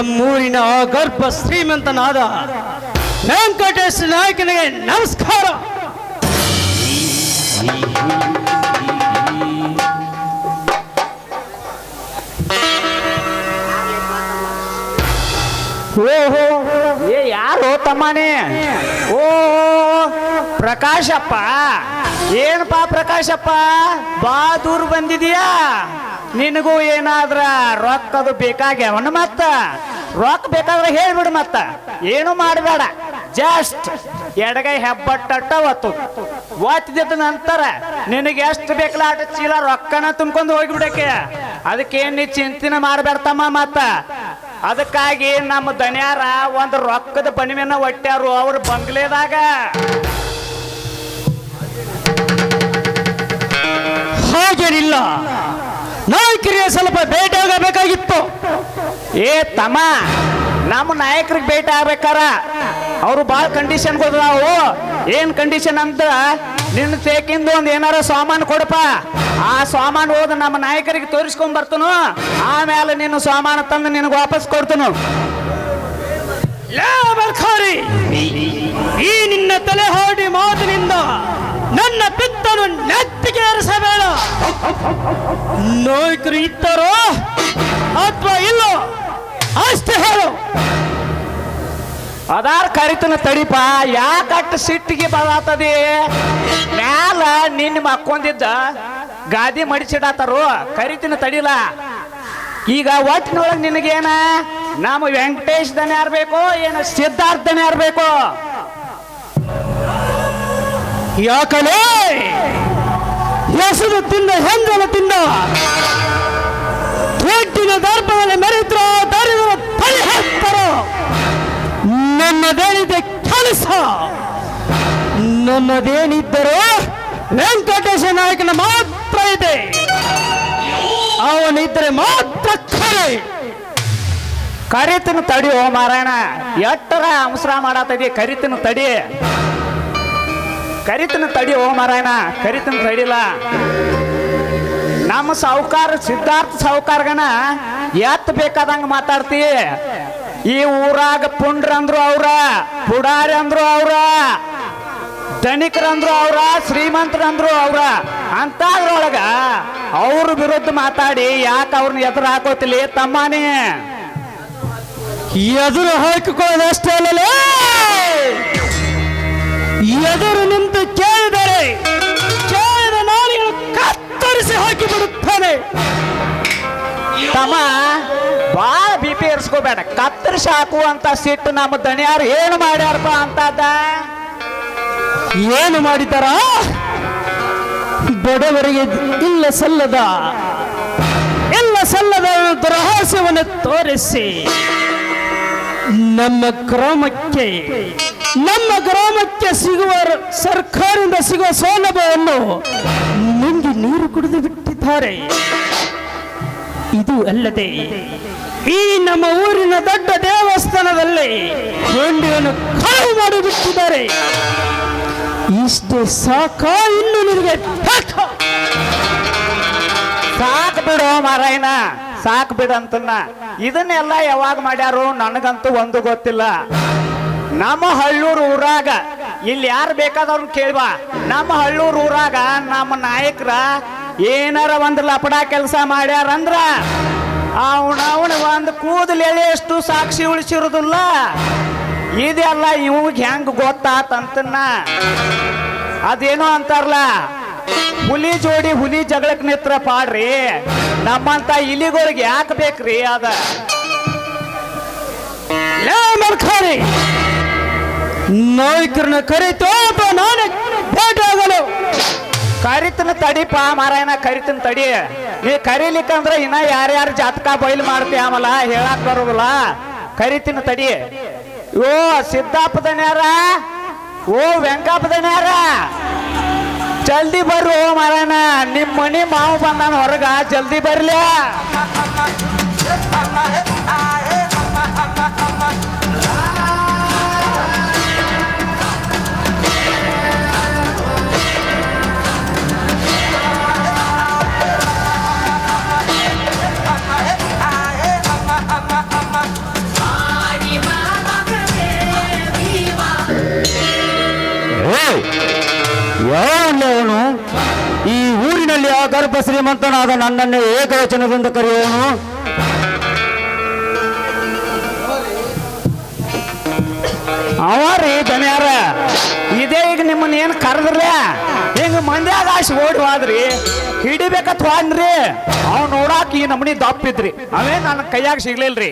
ನಮ್ಮೂರಿನ ಗರ್ಭ ಶ್ರೀಮಂತನಾದ ವೆಂಕಟೇಶ್ ನಾಯಕನಿಗೆ ನಮಸ್ಕಾರ. ಓಹೋ. ಏ, ಯಾರು ತಮ್ಮನೇ? ಓ ಪ್ರಕಾಶಪ್ಪ. ಏನಪ್ಪ ಪ್ರಕಾಶಪ್ಪ? ಬಾ ದೂರ ಬಂದಿದೀಯಾ? ನಿನಗೂ ಏನಾದ್ರ ರೊಕ್ಕದು ಬೇಕಾಗ್ಯಾವನ ಮತ್ತ? ರೊಕ್ಕ ಬೇಕಾದ್ರೆ ಹೇಳ್ಬಿಡು ಮತ್ತ. ಏನು ಮಾಡಬೇಡ. ಜಸ್ಟ್ ಎಡಗೈ ಹೆಬ್ಬಟ್ಟಟ್ಟ ಒತ್ತು ಒತ್ತಿದ ನಂತರ ನಿನಗೆ ಎಷ್ಟು ಬೇಕಲ್ಲ ಆಟ ಚೀಲ ರೊಕ್ಕನ ತುಂಬ್ಕೊಂಡು ಹೋಗಿಬಿಡಕ್ಕೆ. ಅದಕ್ಕೇನು ನೀ ಚಿಂತನೆ ಮಾಡಬೇಡ್ತಮ್ಮ ಮತ್ತ. ಅದಕ್ಕಾಗಿ ನಮ್ಮ ದನಿಯಾರ ಒಂದು ರೊಕ್ಕದ ಬಣಿಮೆನ ಒಟ್ಟ್ಯಾರು ಅವ್ರ ಬಂಗ್ಲೆದಾಗ. ಹಾಗೇನಿಲ್ಲ. ನಾಯಕರಿಗೆ ಸ್ವಲ್ಪ ಭೇಟಿ ಆಗಬೇಕಾಗಿತ್ತು ಏ ತಮ್ಮ, ನಮ್ಮ ನಾಯಕರಿಗೆ ಭೇಟಿ ಆಗ್ಬೇಕಾರ ಅವರು ಭಾಳ ಕಂಡೀಷನ್ ನಾವು. ಏನ್ ಕಂಡೀಷನ್ ಅಂತ? ನಿನ್ನ ತೇಕಿಂದು ಒಂದು ಏನಾರ ಸಾಮಾನು ಕೊಡಪ್ಪ. ಆ ಸಾಮಾನು ಹೋದ ನಮ್ಮ ನಾಯಕರಿಗೆ ತೋರಿಸ್ಕೊಂಡ್ ಬರ್ತನು. ಆಮೇಲೆ ನಿನ್ನ ಸಾಮಾನು ತಂದು ನಿನಗೆ ವಾಪಸ್ ಕೊಡ್ತನು. ಈ ನಿನ್ನ ತಲೆ ಹಾಡಿ ಮಾತಿನಿಂದ ನನ್ನ ಪಿತ್ತನು ನೆತ್ತಿಗೆ ಏರಿಸಬೇಡ ನಾಯಕರು ಇದ್ದಾರೋ ಅಥವಾ ಇಲ್ಲೋ? ಅಷ್ಟೇ ಹೇಳು. ಅದಾರ ಕರಿತನ ತಡಿಪ ಯಾಕಟ್ಟು ಸಿಟ್ಟಿಗೆ ಬದಾತದಿ ಮ್ಯಾಲ ನಿನ್ನ ಮಕ್ಕೊಂದಿದ್ದ ಗಾದಿ ಮಡಿಸಿಡಾತಾರು, ಕರಿತಿನ ತಡಿಲ. ಈಗ ಒಟ್ಟಿನೊಳಗೆ ನಿನಗೇನ? ನಮ್ಮ ವೆಂಕಟೇಶ್ ದನ ಇರ್ಬೇಕು ಬೇಕು ಏನು ದನ ಯಾರು ಯಾಕಲೇ? ಹೆಸರು ತಿಂದ ಹೆಂಗಲ ತಿಂದ ದೊಡ್ಡಿನ ದರ್ಪದಲ್ಲಿ ಮೆರಿತ್ರ ದರಿದ್ರ ತಲೆ ಹಾಕ್ತಾರ ನನ್ನದೇನಿದೆ ಕೆಲಸ ನನ್ನದೇನಿದ್ದರೂ ವೆಂಕಟೇಶ ನಾಯಕನ ಮಾತ್ರ ಇದೆ. ಅವನಿದ್ದರೆ ಮಾತ್ರ ಖರೆ ಕರಿತನು ತಡಿ ಓ ಮಾರಾಯಣ. ಎಟ್ಟರ ಅವಸರ ಮಾಡತದಿ ಕರಿತನ ತಡಿ. ಕರಿತಿನ ತಡಿ ಓ ಮಾರಾಯಣ, ಕರಿತನ ತಡಿಲ್ಲ ನಮ್ಮ ಸಾಹುಕಾರ, ಸಿದ್ಧಾರ್ಥ ಸಾಹುಕಾರ್ಗನ ಎತ್ ಬೇಕಾದಂಗ ಮಾತಾಡ್ತಿ. ಈ ಊರಾಗ ಪುಂಡ್ರ ಅಂದ್ರು ಅವ್ರ, ಪುಡಾರಿ ಅಂದ್ರು ಅವ್ರ ಧನಿಕರಂದ್ರು ಅವ್ರ ಶ್ರೀಮಂತರಂದ್ರು ಅವ್ರ, ಅಂತಾದ್ರೊಳಗ ಅವ್ರ ವಿರುದ್ಧ ಮಾತಾಡಿ ಯಾಕೆ ಅವ್ರನ್ನ ಎದುರು ಹಾಕೋತಿಲ್ಲ ತಮ್ಮನೇ? ಎದುರು ಹಾಕಿಕೊಳ್ಳೋದಷ್ಟೇ ಅಲ್ಲಲೇ? ನಿಂತು ಕೇಳಿದರೆ ಕೇಳಿದ ಕತ್ತರಿಸಿ ಹಾಕಿ ಬಿಡುತ್ತಾನೆ ತಮ್ಮ ಬಾಳ ಬಿ ಪಿ ಏರ್ಸ್ಕೋಬೇಡ. ಕತ್ತರಿಸಿ ಹಾಕುವಂತ ಸಿಟ್ಟು ನಮ್ಮ ದಣಿಯಾರು ಏನು ಮಾಡ್ಯಾರಪ್ಪ ಅಂತದ? ಏನು ಮಾಡಿದಾರ? ಬಡವರಿಗೆ ಇಲ್ಲ ಸಲ್ಲದ. ಇಲ್ಲ ಸಲ್ಲದ ದುರಹಾಸ್ಯವನ್ನು ತೋರಿಸಿ. ನಮ್ಮ ಗ್ರಾಮಕ್ಕೆ ನಮ್ಮ ಗ್ರಾಮಕ್ಕೆ ಸಿಗುವ ಸರ್ಕಾರದಿಂದ ಸಿಗುವ ಸೌಲಭ್ಯವನ್ನು ನಿಮಗೆ ನೀರು ಕುಡಿದು ಬಿಟ್ಟಿದ್ದಾರೆ. ಇದು ಅಲ್ಲದೆ ಈ ನಮ್ಮ ಊರಿನ ದೊಡ್ಡ ದೇವಸ್ಥಾನದಲ್ಲಿ ಹುಂಡಿಯನ್ನು ಕಳವು ಮಾಡಿಬಿಟ್ಟಿದ್ದಾರೆ ಇಷ್ಟೇ ಸಾಕ ಇನ್ನು ನಿಮಗೆ ಸಾಕು. ಬಿಡು ಮಾರಾಯಣ, ಸಾಕ್ ಬಿಡು ಇದನ್ನೆಲ್ಲ ಯಾವಾಗ ಮಾಡ್ಯಾರು? ನನಗಂತೂ ಒಂದು ಗೊತ್ತಿಲ್ಲ. ನಮ್ಮ ಹಳ್ಳೂರು ಊರಾಗ. ಇಲ್ಲಿ ಯಾರು ಬೇಕಾದವ್ರನ್ನ ಕೇಳ್ಬಾ. ನಮ್ಮ ಹಳ್ಳೂರು ಊರಾಗ ನಮ್ಮ ನಾಯಕರ ಏನಾರ ಒಂದು ಲಪಡ ಕೆಲಸ ಮಾಡ್ಯಾರಂದ್ರ ಅವನ ಅವನ ಒಂದು ಕೂದಲು ಎಳೆಯಷ್ಟು ಸಾಕ್ಷಿ ಉಳಿಸಿರೋದಿಲ್ಲ. ಇದೆಲ್ಲ ಇವಾಗ ಹೆಂಗ್ ಗೊತ್ತಾತಂತನ್ನ. ಅದೇನೋ ಅಂತಾರಲ್ಲ, ಹುಲಿ ಜೋಡಿ ಹುಲಿ ಜಗಳಕ್ಕೆ ನಿತ್ರ ಪಾಡ್ರಿ. ನಮ್ಮಂತ ಇಲಿಗಳಿಗೆ ಯಾಕೆ ಬೇಕ್ರಿ ಅದ? ನಾಯಕರನ್ನ ಕರೀತು. ನಾನು ಭೇಟಿಯಾಗಲು ಕರಿತನ ತಡಿಪ ಮಾರಾಯಣ, ಕರಿತನ ತಡಿ. ನೀ ಕರೀಲಿಕ್ಕಂದ್ರ ಇನ್ನ ಯಾರ್ಯಾರು ಜಾತಕ ಬಯಲು ಮಾಡ್ತಿ ಆಮಲ, ಹೇಳಕ್ ಬರೋದಿಲ್ಲ. ಕರಿತಿನ ತಡಿ. ಓ, ಸಿದ್ದಾಪದನ್ಯಾರ? ಓ, ವೆಂಕಪ್ಪದನ್ಯಾರ? ಜಲ್ದಿ ಬರ್ರು, ಓ ಮಾರಾಯಣ. ನಿಮ್ಮ ಮನಿ ಮಾವು ಬಂದಾನ ಹೊರಗ, ಜಲ್ದಿ ಬರ್ಲಿ. ಗರ್ಭ ಶ್ರೀಮಂತನಾದ ನನ್ನನ್ನು ಏಕವಚನದಿಂದ ಕರೆಯೋನು. ಅವ ರೀ ಇದೇ ಈಗ ನಿಮ್ಮನ್ನ ಏನು ಕರೆದ್ರಲ್ಲ ಹಿಂಗ ಮಂದ್ಯಾಗ ಆಶ್ ಓಡಿ ಹೋದ್ರಿ ಹಿಡಿಬೇಕತ್ ಹೋದ್ರಿ ಅವ್ ನೋಡಾಕ ಈ ನಮನಿ ದಪ್ಪಿದ್ರಿ ಅವೇ ನನ್ನ ಕೈಯಾಗ ಸಿಗ್ಲಿಲ್ರಿ.